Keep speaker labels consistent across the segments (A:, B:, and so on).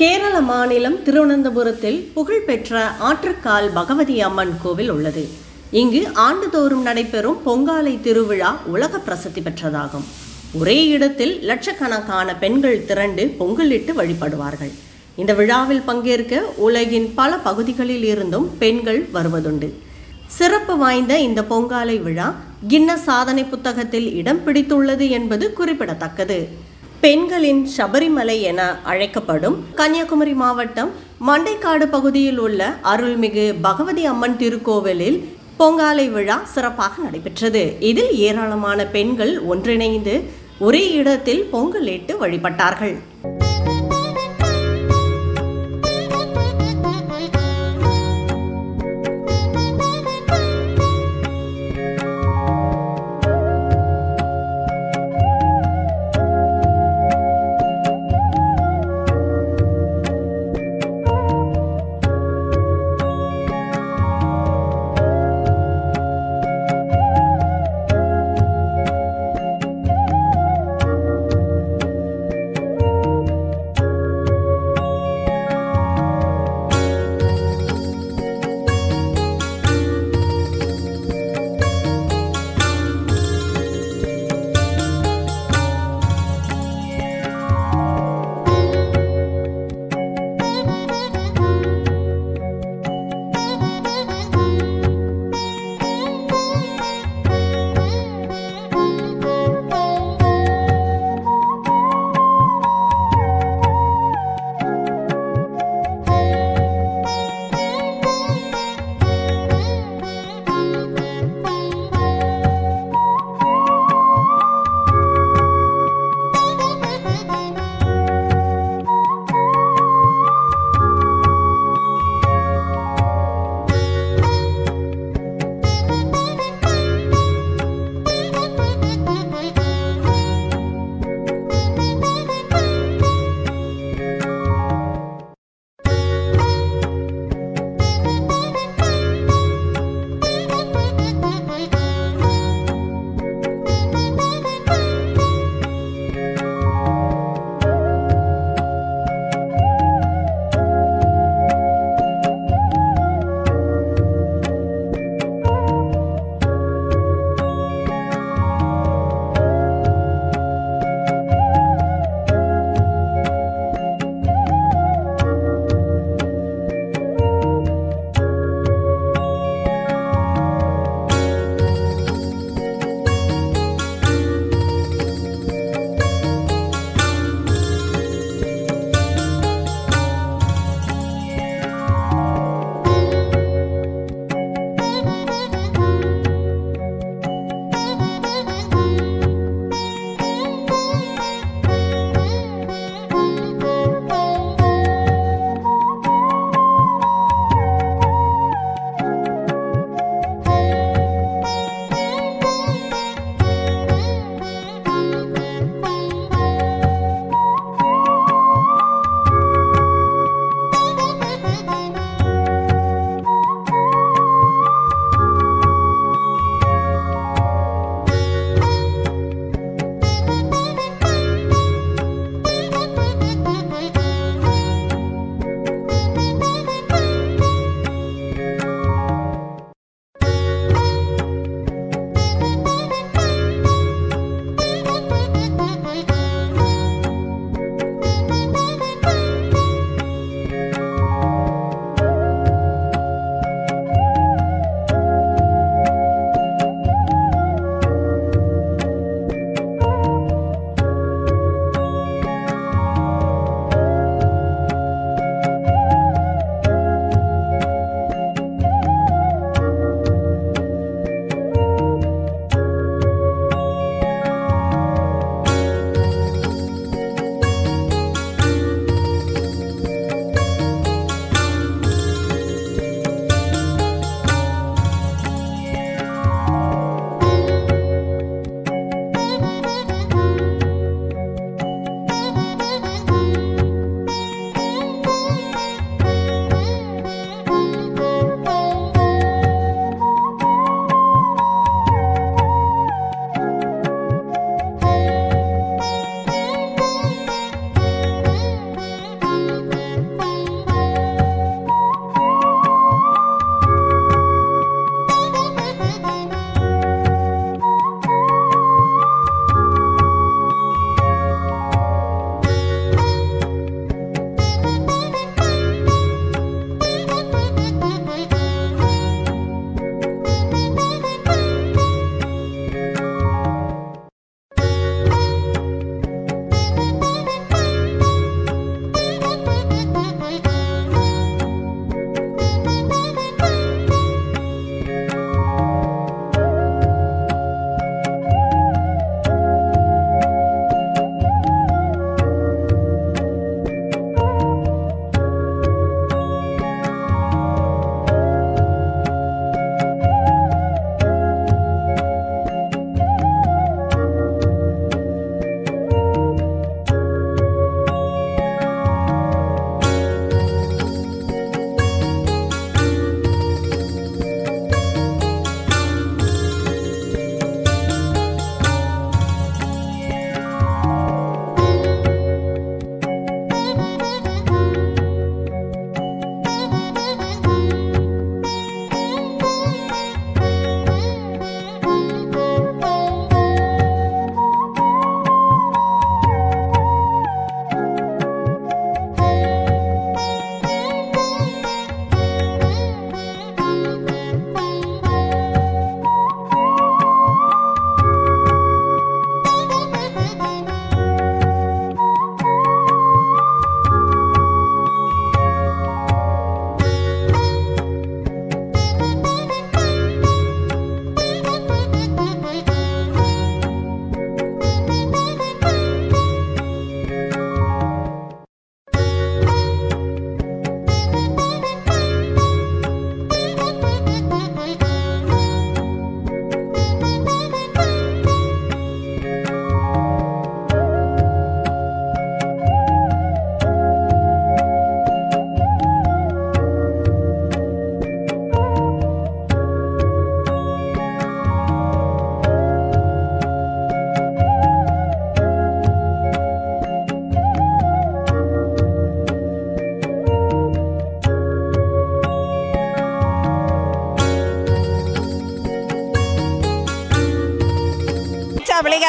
A: கேரள மாநிலம் திருவனந்தபுரத்தில் புகழ்பெற்ற ஆற்றுக்கால் பகவதி அம்மன் கோவில் உள்ளது. இங்கு ஆண்டுதோறும் நடைபெறும் பொங்காலை திருவிழா உலக பிரசித்தி பெற்றதாகும். ஒரே இடத்தில் லட்சக்கணக்கான பெண்கள் திரண்டு பொங்கலிட்டு வழிபடுவார்கள். இந்த விழாவில் பங்கேற்க உலகின் பல பகுதிகளில் இருந்தும் பெண்கள் வருவதுண்டு. சிறப்பு வாய்ந்த இந்த பொங்காலை விழா கின்னஸ் சாதனை புத்தகத்தில் இடம் பிடித்துள்ளது என்பது குறிப்பிடத்தக்கது. பெண்களின் சபரிமலை என அழைக்கப்படும் கன்னியாகுமரி மாவட்டம் மண்டைக்காடு பகுதியில் உள்ள அருள்மிகு பகவதி அம்மன் திருக்கோவிலில் பொங்காலை விழா சிறப்பாக நடைபெற்றது. இதில் ஏராளமான பெண்கள் ஒன்றிணைந்து ஒரே இடத்தில் பொங்கலிட்டு வழிபட்டார்கள்.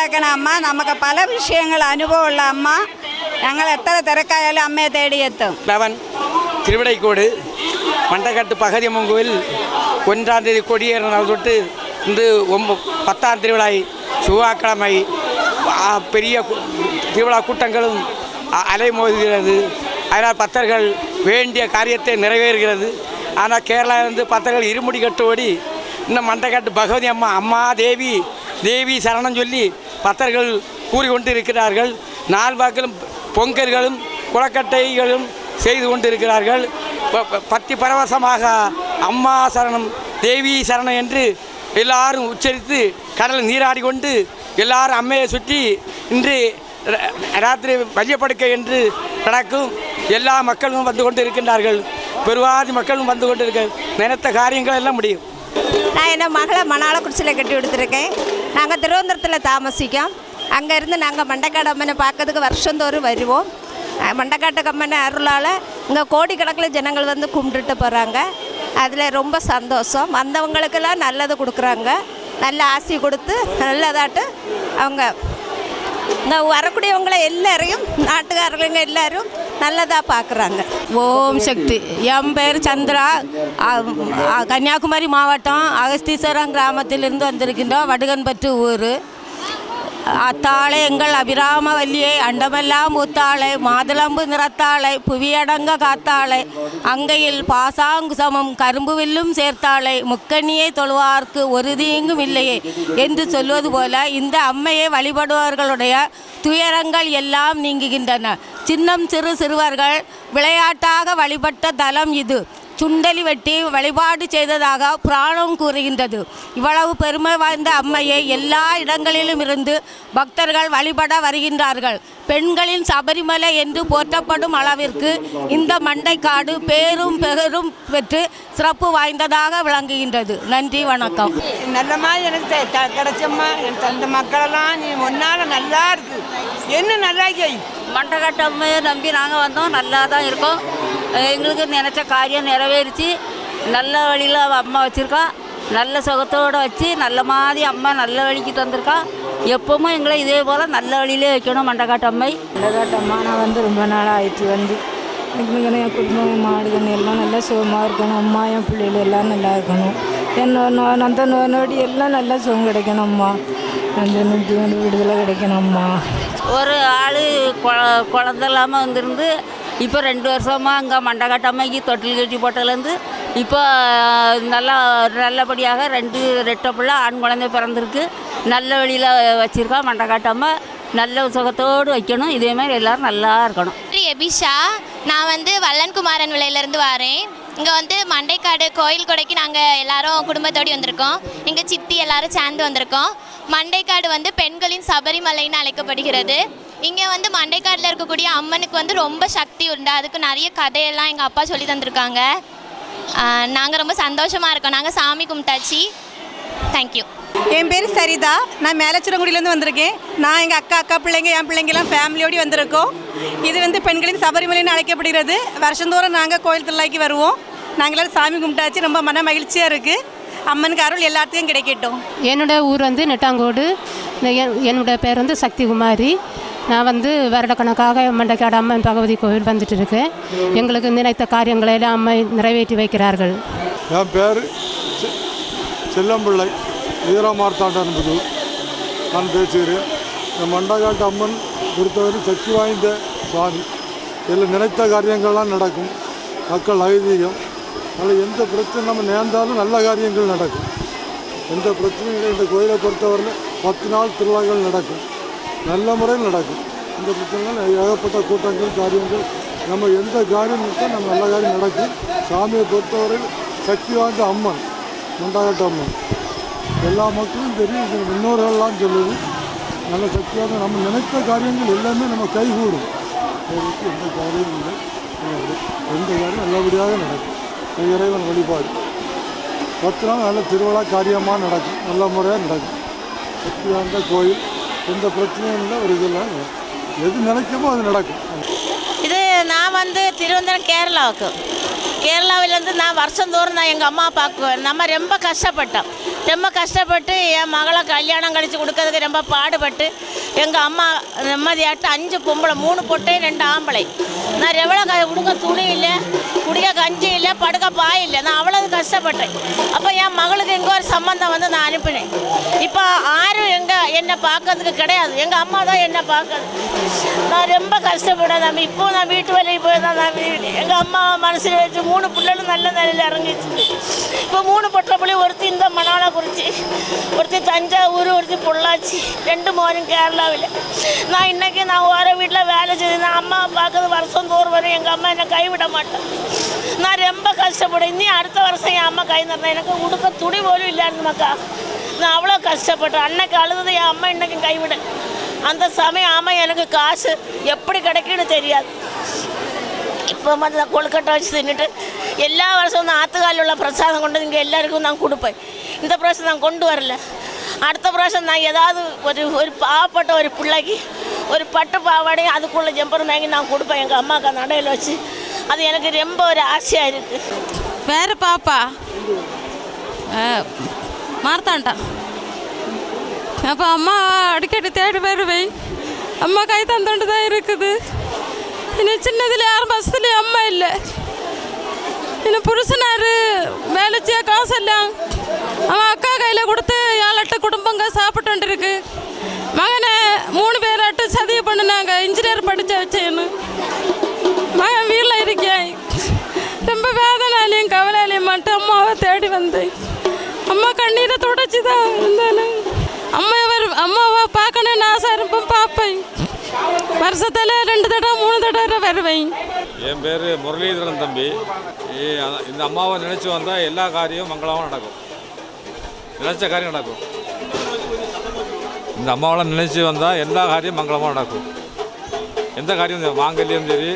B: വിളികാക്കണ അമ്മ നമുക്ക് പല വിഷയങ്ങൾ അനുഭവമുള്ള അമ്മ ഞങ്ങൾ എത്ര തിരക്കായാലും അമ്മയെ തേടിയെത്തും
C: லெவன் திருவிடைக்கோடு மண்டக்காட்டு பகதியம்மன் கோவில் ஒன்றாம் தேதி கொடியேற நாள் தொட்டு இந்த ஒம்ப பத்தாம் திருவிழா செவ்வாய்க்கிழமை ஆ, பெரிய கு- திருவிழா கூட்டங்களும் அ- அலைமோதுகிறது அதனால் பக்தர்கள் வேண்டிய காரியத்தை நிறைவேறுகிறது ஆனால் கேரளாவிலிருந்து பக்தர்கள் இருமுடி கட்டோடி இன்னும் மண்டக்காட்டு பகவதி அம்மா அம்மா தேவி தேவி சரணம் சொல்லி பக்தர்கள் கூறிக்கொண்டு இருக்கிறார்கள் நால்வாக்களும் பொங்கல்களும் குளக்கட்டைகளும் செய்து கொண்டிருக்கிறார்கள். பத்தி ப- பரவசமாக அம்மா சரணம் தேவி சரணம் என்று எல்லாரும் உச்சரித்து கடலில் நீராடி கொண்டு எல்லாரும் அம்மையை சுற்றி இன்று ராத்திரி வலியப்படுக்கை என்று நடக்கும் எல்லா மக்களும் வந்து கொண்டு இருக்கின்றார்கள் பெருவாதி மக்களும் வந்து கொண்டு இருக்க நினைத்த காரியங்கள் எல்லாம் முடியும்.
B: நான் என்ன மகளை மணாலக்குறிச்சியில் கட்டி கொடுத்துருக்கேன். நாங்கள் திருவனந்தபுரத்தில் தாமசிக்கோம். அங்கேருந்து நாங்கள் மண்டக்காடு அம்மனை பார்க்கறதுக்கு வருஷந்தோறும் வருவோம். மண்டக்காட்டு கம்மனை அம்மனை அருளால் இங்கே கோடிக்கணக்கில் ஜனங்கள் வந்து கும்பிட்டுட்டு போகிறாங்க அதில் ரொம்ப சந்தோஷம். வந்தவங்களுக்கெல்லாம் நல்லது கொடுக்குறாங்க. நல்ல ஆசி கொடுத்து நல்லதாட்டு அவங்க இந்த வரக்கூடியவங்களை எல்லாரையும் நாட்டுக்காரங்க எல்லாரும் நல்லதாக பார்க்குறாங்க
D: ஓம் சக்தி. என் பேர் சந்திரா. கன்னியாகுமரி மாவட்டம் அகஸ்தீஸ்வரம் கிராமத்திலிருந்து வந்திருக்கின்றோம். வடுகன்பற்று ஊர். அத்தாழை எங்கள் அபிராமவல்லியை அண்டமெல்லாம் ஊத்தாளை மாதுளம்பு நிறத்தாளை புவியடங்க காத்தாளை அங்கையில் பாசாங்குசமும் கரும்பு வில்லும் சேர்த்தாளை முக்கண்ணியை தொழுவார்க்கு ஒரு தீங்கும் இல்லையே என்று சொல்வது போல இந்த அம்மையை வழிபடுபவர்களுடைய துயரங்கள் எல்லாம் நீங்குகின்றன. சின்னம் சிறு சிறுவர்கள் விளையாட்டாக வழிபட்ட தலம் இது. சுண்டலி வெட்டி வழிபாடு செய்ததாக புராணம் கூறுகின்றது. இவ்வளவு பெருமை வாய்ந்த அம்மையை எல்லா இடங்களிலும் இருந்து பக்தர்கள் வழிபட வருகின்றார்கள். பெண்களின் சபரிமலை என்று போற்றப்படும் அளவிற்கு இந்த மண்டைக்காடு பேரும் பெரும் பெற்று சிறப்பு வாய்ந்ததாக விளங்குகின்றது. நன்றி வணக்கம்.
E: நல்ல மாதிரி எனக்கு கிடைச்சம்மா. என் தந்த மக்களெல்லாம் நீ ஒன்னால நல்லா இருக்கு. என்ன நல்லா
D: மண்டகட்ட அம்மையை நம்பி நாங்கள் வந்தோம். நல்லா தான் இருக்கோம். எங்களுக்கு நினச்ச காரியம் நிறைவேறிச்சு. நல்ல வழியில் அம்மா வச்சுருக்கா. நல்ல சுகத்தோடு வச்சு நல்ல மாதிரி அம்மா நல்ல வழிக்கு தந்திருக்கா. எப்பவும் எங்களை இதே போல் நல்ல வழியிலே வைக்கணும் மண்டகாட்டு அம்மை.
F: அம்மா நான் வந்து ரொம்ப நாள் ஆயிடுச்சு வந்து எனக்கு என் குடும்பம் மாடுகன் எல்லாம் நல்லா சுகமாக இருக்கணும். அம்மா என் பிள்ளைகள் எல்லாம் நல்லா இருக்கணும். என் நோ நோ அந்த நோ நோடி எல்லாம் நல்லா சுகம் கிடைக்கணும் அம்ா அந்த நொடி விடுதலை கிடைக்கணும் அம்மா.
D: ஒரு ஆள் குழந்த இல்லாமல் வந்திருந்து இப்போ ரெண்டு வருஷமாக அங்கே மண்டகாட்டு தொட்டில் கட்டி போட்டதுலேருந்து இப்போ நல்லா நல்லபடியாக ரெண்டு ரெட்டை பிள்ளை ஆண் குழந்தை பிறந்திருக்கு. நல்ல வழியில் வச்சுருக்கோம் மண்டகாட்டு அம்மை நல்ல சுகத்தோடு வைக்கணும். இதே மாதிரி எல்லோரும் நல்லா இருக்கணும்.
G: எபிஷா நான் வந்து வல்லன்குமாரன் விலையிலேருந்து வரேன். இங்கே வந்து மண்டைக்காடு கோயில் கொடைக்கு நாங்கள் எல்லாரும் குடும்பத்தோடு வந்திருக்கோம். எங்கள் சித்தி எல்லாரும் சேர்ந்து வந்திருக்கோம். மண்டைக்காடு வந்து பெண்களின் சபரிமலைன்னு அழைக்கப்படுகிறது. இங்கே வந்து மண்டைக்காடில் இருக்கக்கூடிய அம்மனுக்கு வந்து ரொம்ப சக்தி உண்டு. அதுக்கு நிறைய கதையெல்லாம் எங்கள் அப்பா சொல்லி தந்திருக்காங்க. நாங்கள் ரொம்ப சந்தோஷமாக இருக்கோம். நாங்கள் சாமி கும்பிட்டாச்சு. தேங்க்யூ
H: என் பேர் சரிதா. நான் மேலச்சிரங்குடியிலேருந்து வந்திருக்கேன். நான் எங்கள் அக்கா அக்கா பிள்ளைங்க என் பிள்ளைங்கெல்லாம் ஃபேமிலியோடு வந்திருக்கோம். இது வந்து பெண்களின் சபரிமலைன்னு அழைக்கப்படுகிறது. வருஷந்தோறும் நாங்கள் கோயில் திருவிழாக்கு வருவோம். நாங்கள் எல்லாரும் சாமி கும்பிட்டாச்சு. ரொம்ப மன மகிழ்ச்சியாக இருக்குது அம்மனுக்கு அருள் எல்லாத்துக்கும் கிடைக்கட்டும்.
I: என்னோட ஊர் வந்து நெட்டாங்கோடு. என்- என்னோட பேர் வந்து சக்திகுமாரி. நான் வந்து வருடக்கணக்காக மண்டைக்காடு அம்மன் பகவதி கோவில் வந்துட்டு இருக்கேன் எங்களுக்கு நினைத்த காரியங்களை எல்லாம் அம்மை நிறைவேற்றி வைக்கிறார்கள்.
J: என் பேர் செல்லம்பிள்ளை வீரமார்த்தாண்டம் என்பது நான் பேசுகிறேன். இந்த மண்டகாட்டு அம்மன் பொறுத்தவரை சக்தி வாய்ந்த சுவாமி இதில் நினைத்த காரியங்கள்லாம் நடக்கும். மக்கள் ஐதீகம். அதில் எந்த பிரச்சனை நம்ம நேர்ந்தாலும் நல்ல காரியங்கள் நடக்கும். எந்த பிரச்சனையும் இல்லை. இந்த கோயிலை பொறுத்தவரையில் பத்து நாள் திருவிழாக்கள் நடக்கும். நல்ல முறையில் நடக்கும் இந்த பிரச்சனைகள் ஏகப்பட்ட கூட்டங்கள் காரியங்கள் நம்ம எந்த காரியம் நினைச்சா நம்ம நல்ல காரியம் நடக்கும் சாமியை பொறுத்தவரையில் சக்தி வாய்ந்த அம்மன் மண்டாகட்ட அம்மன். எல்லா மக்களும் தெரியும் இது முன்னோர்கள்லாம் சொல்லுது. நல்ல சக்தியாக நம்ம நினைத்த காரியங்கள் எல்லாமே நம்ம கைகூடும். இதுக்கு எந்த காரியமும் இல்லை. எந்த காரியம் நல்லபடியாக நடக்கும் இறைவன் வழிபாடு. பத்து நாள் நல்ல திருவிழா காரியமாக நடக்கும் நல்ல முறையாக நடக்கும் சக்தி வாய்ந்த கோயில். எந்த பிரச்சனையும் இல்லை ஒரு இதெல்லாம் எது நினைக்கமோ அது நடக்கும்.
D: இது நான் வந்து திருவனந்தபுரம் கேரளாவுக்கு.
K: கேரளாவிலேருந்து நான் வருஷந்தோறும் நான் எங்கள் அம்மா பார்க்குவேன் நம்ம ரொம்ப கஷ்டப்பட்டோம். ரொம்ப கஷ்டப்பட்டு என் மகளை கல்யாணம் கழித்து கொடுக்கறதுக்கு ரொம்ப பாடுபட்டு எங்கள் அம்மா நிம்மதியாட்டு அஞ்சு பொம்பளை மூணு பொட்டை ரெண்டு ஆம்பளை. நான் எவ்வளோ க உடுக்க துணி இல்லை குடிக்க கஞ்சி இல்லை படுக்க பாய் இல்லை. நான் கஷ்டப்பட்டேன். அப்போ என் மகளுக்கு இங்கே ஒரு சம்மந்தம் வந்து நான் அனுப்பினேன். இப்போ ஆரும் எங்கே என்னை பார்க்கறதுக்கு கிடையாது. எங்கள் அம்மா தான் என்னை பார்க்குறது. நான் ரொம்ப கஷ்டப்பட்டேன் நம்ம இப்போ நான் வீட்டு வேலைக்கு போய் தான் நான் எங்கள் அம்மா மனசில் வச்சு மூணு பிள்ளைகளும் நல்ல நிலையில் இறங்கிச்சு இப்போ மூணு பொட்டை பிள்ளை ஒருத்தி இந்த மணாலக்குறிச்சி ஒருத்தி தஞ்சாவூர் ஒருத்தி பொள்ளாச்சி ரெண்டு மோரும் கேரளாவில். நான் இன்னைக்கு நான் ஓர வீட்டில் வேலை செய்து நான் அம்மா பார்க்கறது வருஷம் தோறும் வரும். எங்கள் அம்மா என்னை கைவிட மாட்டேன் நான் ரொம்ப கஷ்டப்பட்டேன். இன்னும் அடுத்த வருஷம் என் അമ്മ കൈ നിറഞ്ഞ എനിക്ക് ഉടുക്ക തുണി പോലും ഇല്ലായിരുന്നു മക്ക நான் அவ்வளோ கஷ்டப்பட்டேன் அன்னைக்கு அழுதது என் அம்மா இன்னைக்கு கைவிட அந்த சமயம் ஆமாம் எனக்கு காசு எப்படி கிடைக்குன்னு தெரியாது இப்போ வந்து நான் கொழுக்கட்டை வச்சு தின்னுட்டு எல்லா வருஷம் நான் ஆத்துக்காலில் பிரசாதம் கொண்டு இங்கே எல்லாருக்கும் நான் கொடுப்பேன் இந்த ப்ராசம் நான் கொண்டு வரல அடுத்த ப்ராசம் நான் ஏதாவது ஒரு ஒரு பாவப்பட்ட ஒரு பிள்ளைக்கு ஒரு பட்டு பாவாடையும் அதுக்குள்ளே ஜம்பரும் வாங்கி நான் கொடுப்பேன் எங்கள் அம்மாவுக்கு நடையில் வச்சு அது எனக்கு ரொம்ப ஒரு ஆசையாக இருக்குது
L: வேறு பாப்பா மார்த்தாண்டா அப்போ அம்மா அடிக்கடி தேடி வருவேன் அம்மா கை தந்தோண்டு தான் இருக்குது இனி சின்னதுல யாரும் பஸ்ஸில் அம்மா இல்லை இன்னும் புருஷனார் வேலை செய்ய காசு எல்லாம் அவன் அக்கா கையில் கொடுத்து ஏழு எட்டு குடும்பங்க சாப்பிட்டு இருக்கு மகனை மூணு பேராட்டு சதிவு வேதனாலையும் கவலையிலையும் மட்டும் அம்மாவை தேடி வந்தேன். அம்மா கண்ணீரை தொடச்சி தான் அம்மா அம்மாவை அம்மாவை பார்க்கணும்னு ஆசை இருப்பேன் பார்ப்பேன். வருஷத்தில் ரெண்டு தடவை மூணு தடவை வருவேன்.
M: என் பேர் முரளிதரன் தம்பி. இந்த அம்மாவை நினச்சி வந்தால் எல்லா காரியமும் மங்களமாக நடக்கும். நினச்ச காரியம் நடக்கும். இந்த அம்மாவை நினச்சி வந்தால் எல்லா காரியமும் மங்களமாக நடக்கும். எந்த காரியம் மாங்கல்யம் சரி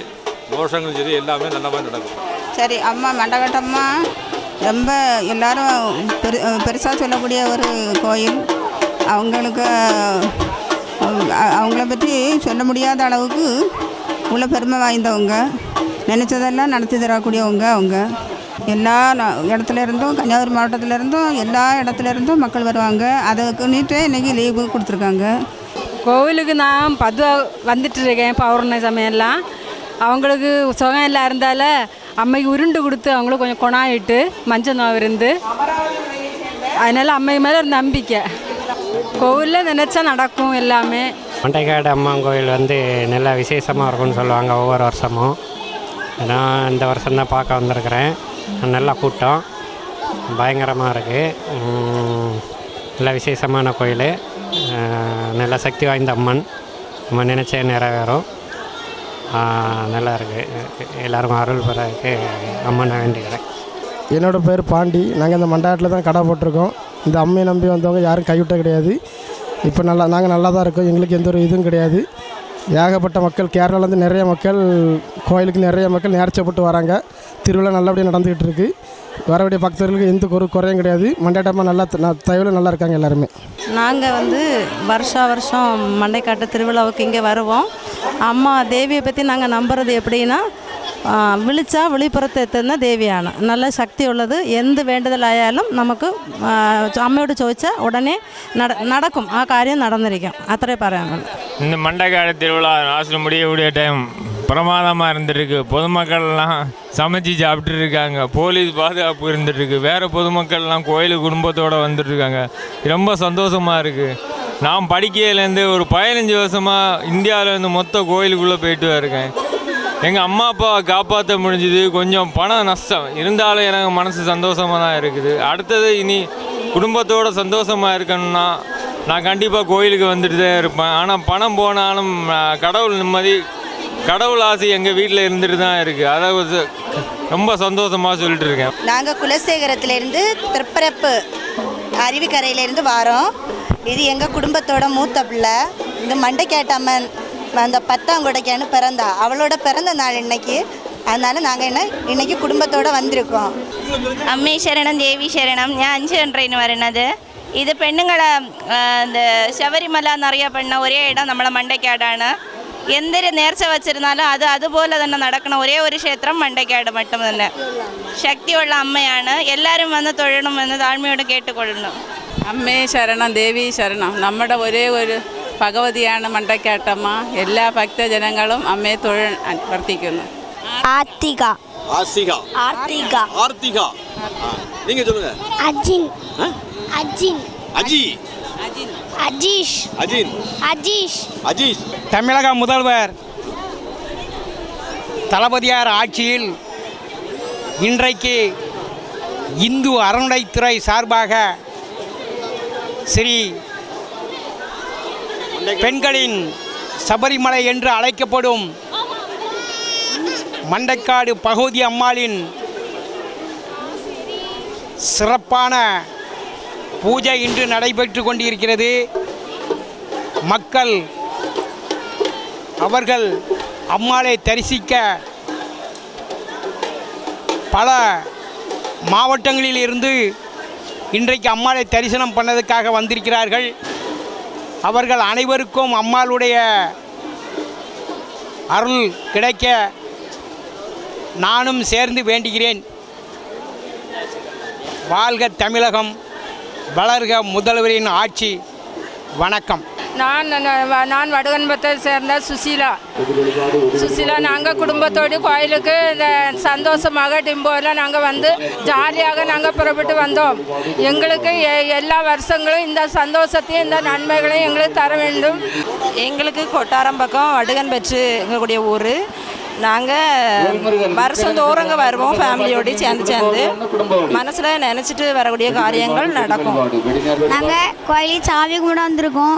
M: தோஷங்களும் சரி எல்லாமே நல்ல மாதிரி நடக்கும்.
N: சரி அம்மா மண்டகட்டம்மா ரொம்ப எல்லாரும் பெரு பெருசாக சொல்லக்கூடிய ஒரு கோயில். அவங்களுக்கு அவங்கள பற்றி சொல்ல முடியாத அளவுக்கு உள்ள பெருமை வாய்ந்தவங்க. நினச்சதெல்லாம் நடத்தி தரக்கூடியவங்க அவங்க. எல்லா இடத்துல இருந்தும் கன்னியாகுமரி மாவட்டத்தில் இருந்தும் எல்லா இடத்துல இருந்தும் மக்கள் வருவாங்க. அதுக்குன்னிட்டு இன்றைக்கி லீவு கொடுத்துருக்காங்க.
O: கோவிலுக்கு நான் பதுவாக வந்துட்டு இருக்கேன் பௌர்ணமி சமயம்லாம். அவங்களுக்கு சுகம் எல்லாம் இருந்தால அம்மைக்கு உருண்டு கொடுத்து அவங்களும் கொஞ்சம் கொணாயிட்டு மஞ்சள் நோய் இருந்து. அதனால அம்மை மேலே ஒரு நம்பிக்கை. கோவிலில் நினச்சா நடக்கும் எல்லாமே.
P: மண்டைக்காடு அம்மன் கோயில் வந்து நல்லா விசேஷமாக இருக்கும்னு சொல்லுவாங்க ஒவ்வொரு வருஷமும். நான் இந்த வருஷம் தான் பார்க்க வந்திருக்கிறேன். நல்லா கூட்டம். பயங்கரமாக இருக்குது நல்ல விசேஷமான கோயில். நல்ல சக்தி வாய்ந்த அம்மன். நம்ம நினச்சே நிறைவேறும். நல்லா இருக்குது எல்லாரும் அருள் பெறதுக்கு அம்மனை வேண்டிக்கிறேன்
Q: என்னோடய பேர் பாண்டி. நாங்கள் இந்த மண்டாட்டில் தான் கடை போட்டிருக்கோம். இந்த அம்மையை நம்பி வந்தவங்க யாரும் கைவிட்ட கிடையாது. இப்போ நல்லா நாங்கள் நல்லா தான் இருக்கோம். எங்களுக்கு எந்த ஒரு இதுவும் கிடையாது. ஏகப்பட்ட மக்கள் கேரளாலேருந்து நிறைய மக்கள் கோயிலுக்கு நிறைய மக்கள் நேர்ச்சப்பட்டு வராங்க. திருவிழா நல்லபடியாக நடந்துக்கிட்டு இருக்குது வரக்கூடிய பக்தர்களுக்கு எந்த ஒரு குறையும் கிடையாது. மண்டையட்டமாக நல்லா தயவில் நல்லா இருக்காங்க எல்லாருமே.
R: நாங்கள் வந்து வருஷா வருஷம் மண்டைக்காட்டு திருவிழாவுக்கு இங்கே வருவோம். அம்மா தேவியை பற்றி நாங்கள் நம்புறது எப்படின்னா விழிச்சா விழிப்புறத்தை எத்தன தேவியான. நல்ல சக்தி உள்ளது. எந்த வேண்டுதல் ஆயாலும் നമുക്ക് അമ്മയോട് ചോദിച്ചാൽ ഉടനെ நடக்கும். ஆ காரியம் നടന്നിരിക്കും അത്രേ പറയാനുള്ളൂ
S: ഇന്ന് മണ്ടക്കാട് തിരുവിള ആശ്രം മുടിയ കൂടിയ பிரமாதமாக இருந்துருக்கு பொதுமக்கள்லாம் சமைச்சு சாப்பிட்டு இருக்காங்க போலீஸ் பாதுகாப்பு இருந்துட்டுருக்கு. வேறு பொதுமக்கள்லாம் கோயில் குடும்பத்தோடு வந்துட்டுருக்காங்க. ரொம்ப சந்தோஷமாக இருக்குது நான் படிக்கையிலேருந்து ஒரு பதினஞ்சு வருஷமாக இந்தியாவிலேருந்து மொத்த கோயிலுக்குள்ளே போயிட்டு இருக்கேன் எங்கள் அம்மா அப்பாவை காப்பாற்ற முடிஞ்சுது. கொஞ்சம் பணம் நஷ்டம். இருந்தாலும் எனக்கு மனசு சந்தோஷமாக தான் இருக்குது. அடுத்தது இனி குடும்பத்தோட சந்தோஷமாக இருக்கணும்னா நான் கண்டிப்பாக கோயிலுக்கு வந்துட்டு தான் இருப்பேன். ஆனால் பணம் போனாலும் கடவுள் நிம்மதி கடவுள் ஆசை எங்கள் வீட்டில் இருந்துட்டு தான் இருக்குது அதை ரொம்ப சந்தோஷமாக சொல்லிட்டு இருக்கேன்.
N: நாங்கள் குலசேகரத்துலேருந்து திருப்பரப்பு அருவிக்கரையிலேருந்து வாரோம். இது எங்கள் குடும்பத்தோட மூத்த பிள்ளை. இந்த மண்டை கேட்டாமன் அந்த பத்தாம் கொடைக்கானு பிறந்தா. அவளோட பிறந்த நாள் இன்னைக்கு. அதனால் நாங்கள் என்ன இன்னைக்கு குடும்பத்தோடு வந்திருக்கோம்.
G: அம்மை சரணம் தேவி சரணம். ஞான் அஞ்சு இது வரனது ഇത് പെണ്ണുങ്ങളെ நிறைய பண்ண ஒரே இடம் நம்மளை മണ്ടയ്ക്കാടാണ്
T: എന്ത് നേർച്ച വച്ചിരുന്നാലും അത് അതുപോലെ തന്നെ നടക്കണം ഒരേ ഒരു ക്ഷേത്രം മണ്ടയ്ക്കാട് മട്ടം തന്നെ ശക്തിയുള്ള അമ്മയാണ് എല്ലാവരും വന്ന് തൊഴണമെന്ന് താഴ്മയോട് കേട്ടുകൊള്ളുന്നു
C: അമ്മേ ശരണം ദേവി ശരണം നമ്മുടെ ഒരേ ഒരു ഭഗവതിയാണ് മണ്ടക്കാട്ടമ്മ എല്ലാ ഭക്തജനങ്ങളും അമ്മയെ തൊഴിൽ വർത്തിക്കുന്നു
E: ஆத்திகா
U: ஆசிகா
E: ஆர்த்திகா
U: ஆர்த்திகா ஆ, நீங்க சொல்லுங்க
E: அஜின்
U: ஆ?
E: அஜின்
U: அஜி
E: அஜீஷ்.
U: அஜின்.
E: அஜீஷ்.
U: அஜீஷ்.
V: தமிழக முதல்வர் தளபதியார் ஆட்சியில் இன்றைக்கு இந்து அறநிலைத்துறை சார்பாக ஸ்ரீ பெண்களின் சபரிமலை என்று அழைக்கப்படும் மண்டைக்காடு பகுதி அம்மாளின் சிறப்பான பூஜை இன்று நடைபெற்று கொண்டிருக்கிறது. மக்கள் அவர்கள் அம்மாளை தரிசிக்க பல மாவட்டங்களில் இருந்து இன்றைக்கு அம்மாளை தரிசனம் பண்ணதுக்காக வந்திருக்கிறார்கள். அவர்கள் அனைவருக்கும் அம்மாளுடைய அருள் கிடைக்க நானும் சேர்ந்து வேண்டுகிறேன். வாழ்க தமிழகம். வளர்க முதல்வரின் ஆட்சி. வணக்கம்.
R: நான் நான் நான் வடுகன்பத்தை சேர்ந்த சுசீலா. சுசீலா நாங்கள் குடும்பத்தோடு கோயிலுக்கு இந்த சந்தோஷமாக டிம்போவில் நாங்கள் வந்து ஜாலியாக நாங்கள் புறப்பட்டு வந்தோம். எங்களுக்கு எ- எல்லா வருஷங்களும் இந்த சந்தோஷத்தையும் இந்த நன்மைகளையும் எங்களுக்கு தர வேண்டும்.
T: எங்களுக்கு கொட்டாரம் பக்கம் வடுகன் பெற்று எங்களுடைய ஊர். நாங்கள் வருஷம் இங்கே வருவோம் ஃபேமிலியோடு சேர்ந்து சேர்ந்து. மனசில் நினச்சிட்டு வரக்கூடிய காரியங்கள் நடக்கும்.
E: நாங்கள் கோயிலுக்கு சாமி கும்பிட வந்திருக்கோம்.